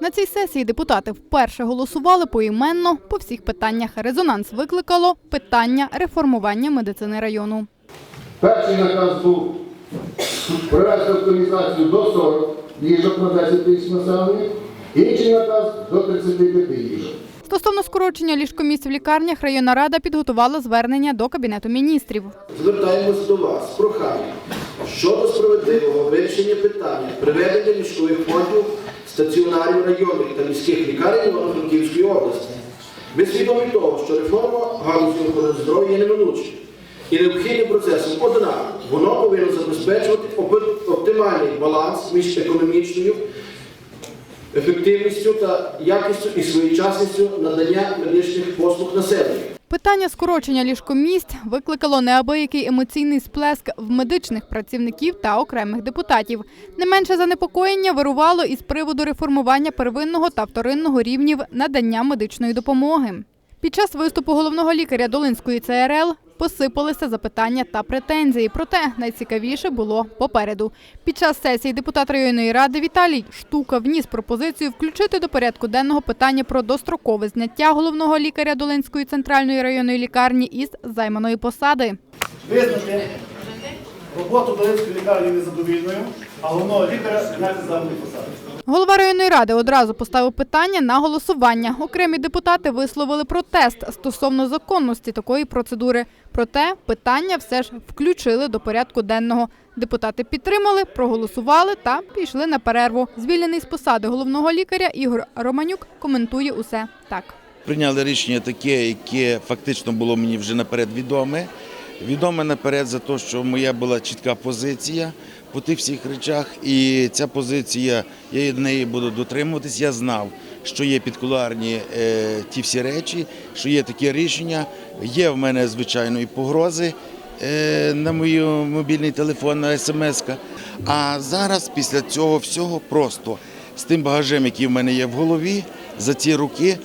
На цій сесії депутати вперше голосували поіменно по всіх питаннях. Резонанс викликало питання реформування медицини району. Перший наказ був провести оптимізацію до 40 ліжок на 10 тисяч населення, інший наказ до 35 ліжок. Стосовно скорочення ліжкомісць в лікарнях, районна рада підготувала звернення до кабінету міністрів. Звертаємось до вас з проханням щодо справедливого вирішення питання приведення ліжкових фондів стаціонарів районних та міських лікарень Івано-Франківської області. Ми свідомі того, що реформа галузі охорони здоров'я є неминучою і необхідним процесом. Однак воно повинно забезпечувати оптимальний баланс між економічною ефективністю та якістю і своєчасністю надання медичних послуг населенню. Питання скорочення ліжкомість викликало неабиякий емоційний сплеск в медичних працівників та окремих депутатів. Не менше занепокоєння вирувало із приводу реформування первинного та вторинного рівнів надання медичної допомоги. Під час виступу головного лікаря Долинської ЦРЛ посипалися запитання та претензії. Проте найцікавіше було попереду. Під час сесії депутат районної ради Віталій Штука вніс пропозицію включити до порядку денного питання про дострокове зняття головного лікаря Долинської центральної районної лікарні із займаної посади. визнати роботу Долинської лікарні незадовільною, а головного лікаря зняти з даної посади. Голова районної ради одразу поставив питання на голосування. Окремі депутати висловили протест стосовно законності такої процедури. Проте питання все ж включили до порядку денного. Депутати підтримали, проголосували та пішли на перерву. Звільнений з посади головного лікаря Ігор Романюк коментує усе так. Прийняли рішення таке, яке фактично було мені вже наперед відоме. Відоме наперед за те, що моя була чітка позиція по тих всіх речах, і ця позиція, я до неї буду дотримуватись. Я знав, що є підкуларні е, ті всі речі, що є таке рішення. Є в мене, звичайно, і погрози е, на мій мобільний телефон, на смс. -ка. А зараз, після цього всього, просто з тим багажем, який в мене є в голові, за ці роки,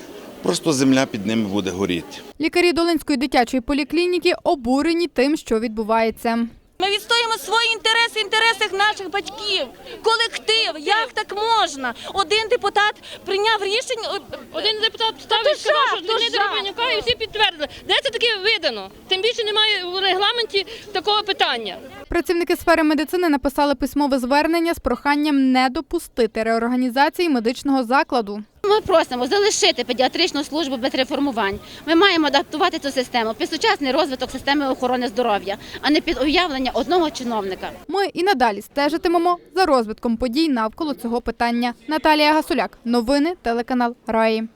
просто земля під ними буде горіти. Лікарі Долинської дитячої поліклініки обурені тим, що відбувається. Ми відстоїмо свої інтереси, інтереси наших батьків, колектив. Як так можна? Один депутат прийняв рішення. Один депутат ставив то сказав, що то звільнити жах. І всі підтвердили. Де це таке видано? Тим більше немає в регламенті такого питання. Працівники сфери медицини написали письмове звернення з проханням не допустити реорганізації медичного закладу. Ми просимо залишити педіатричну службу без реформувань. Ми маємо адаптувати цю систему під сучасний розвиток системи охорони здоров'я, а не під уявлення одного чиновника. Ми і надалі стежитимемо за розвитком подій навколо цього питання. Наталія Гасуляк, новини, телеканал Раї.